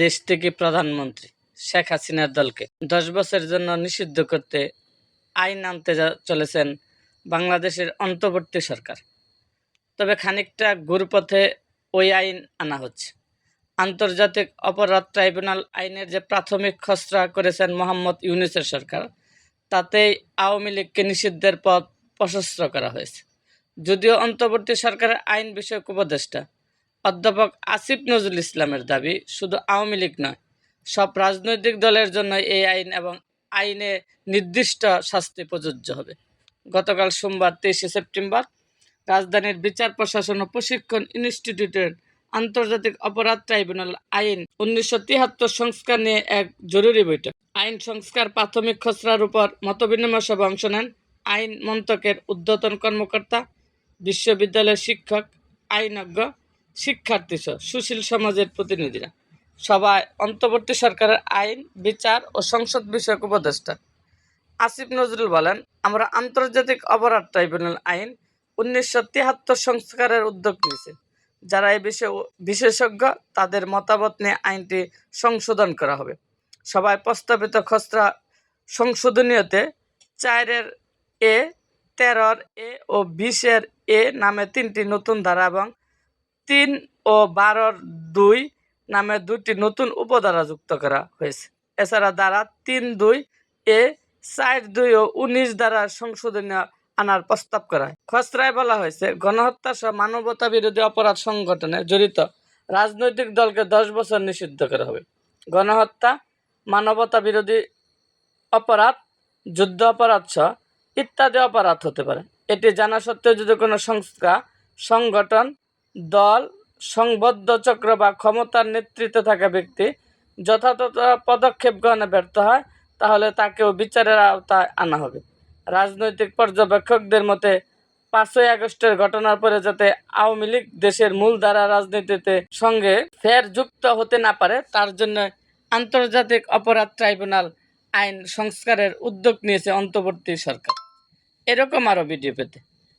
দেশ থেকে প্রধানমন্ত্রী শেখ হাসিনার দলকে। দশ বছরের জন্য নিষিদ্ধ করতে আইন আনতে চলেছেন বাংলাদেশের অন্তর্বর্তী সরকার। তবে খানিকটা গুরুপথে ওই আইন আনা হচ্ছে। আন্তর্জাতিক অপরাধ ট্রাইব্যুনাল আইনের যে প্রাথমিক খসড়া করেছেন মোহাম্মদ ইউনিসের সরকার, তাতেই আওয়ামী লীগকে নিষিদ্ধের পথ প্রশস্ত করা হয়েছে। যদিও অন্তর্বর্তী সরকারের আইন বিষয়ক উপদেষ্টা অধ্যাপক আসিফ নজরুল ইসলামের দাবি, শুধু আওয়ামী লীগ নয়, সব রাজনৈতিক দলের জন্য এই আইন এবং আইনে নির্দিষ্ট শাস্তি প্রযোজ্য হবে। গতকাল সোমবার তেইশে সেপ্টেম্বর রাজধানীর বিচার প্রশাসন ও প্রশিক্ষণ ইনস্টিটিউটের আন্তর্জাতিক অপরাধ ট্রাইব্যুনাল আইন উনিশশো তিয়াত্তর সংস্কার নিয়ে এক জরুরি বৈঠক। আইন সংস্কার প্রাথমিক খসড়ার উপর মতবিনিময় সভা অংশ নেন আইন মন্ত্রকের ঊর্ধ্বতন কর্মকর্তা, বিশ্ববিদ্যালয়ের শিক্ষক, আইনজ্ঞ শিক্ষার্থী সহ সুশীল সমাজের প্রতিনিধিরা। সবাই অন্তর্বর্তী সরকারের আইন, বিচার ও সংসদ বিষয়ক উপদেষ্টা আসিফ নজরুল বলেন, আমরা আন্তর্জাতিক অপরাধ ট্রাইব্যুনাল আইন উনিশশো তিয়াত্তর সংস্কারের উদ্যোগ নিয়েছে। যারা এই বিষয়ে বিশেষজ্ঞ, তাদের মতামত নিয়ে আইনটি সংশোধন করা হবে। সবাই প্রস্তাবিত খসড়া সংশোধনীয়তে চারের এ, তেরোর এ ও বিশের এ নামে তিনটি নতুন ধারা এবং তিন ও বারোর দুই নামে দুটি নতুন উপধারা যুক্ত করা হয়েছে। এছাড়া দ্বারা তিন দুই এ চার দুই ও উনিশ দ্বারা সংশোধনীয় আনার প্রস্তাব করা হয়। খসড়ায় বলা হয়েছে, গণহত্যা সহ মানবতা বিরোধী অপরাধ সংগঠনে জড়িত রাজনৈতিক দলকে দশ বছর নিষিদ্ধ করা হবে। গণহত্যা, মানবতা বিরোধী অপরাধ, যুদ্ধ অপরাধ সহ ইত্যাদি অপরাধ হতে পারে। এটি জানা সত্ত্বেও যদি কোনো সংস্থা, সংগঠন দল, সংবদ্ধ চক্র বা ক্ষমতার নেতৃত্বে থাকা ব্যক্তি যথাযথ পদক্ষেপ গ্রহণে ব্যর্থ হয়, তাহলে তাকেও বিচারের আওতায় আনা হবে। রাজনৈতিক পর্যবেক্ষকদের মতে, পাঁচই আগস্টের ঘটনার পরে যাতে আওয়ামী লীগ দেশের মূলধারা রাজনীতিতে সঙ্গে ফের যুক্ত হতে না পারে, তার জন্য আন্তর্জাতিক অপরাধ ট্রাইব্যুনাল আইন সংস্কারের উদ্যোগ নিয়েছে অন্তর্বর্তী সরকার। এরকম আরও ভিডিও পেতে।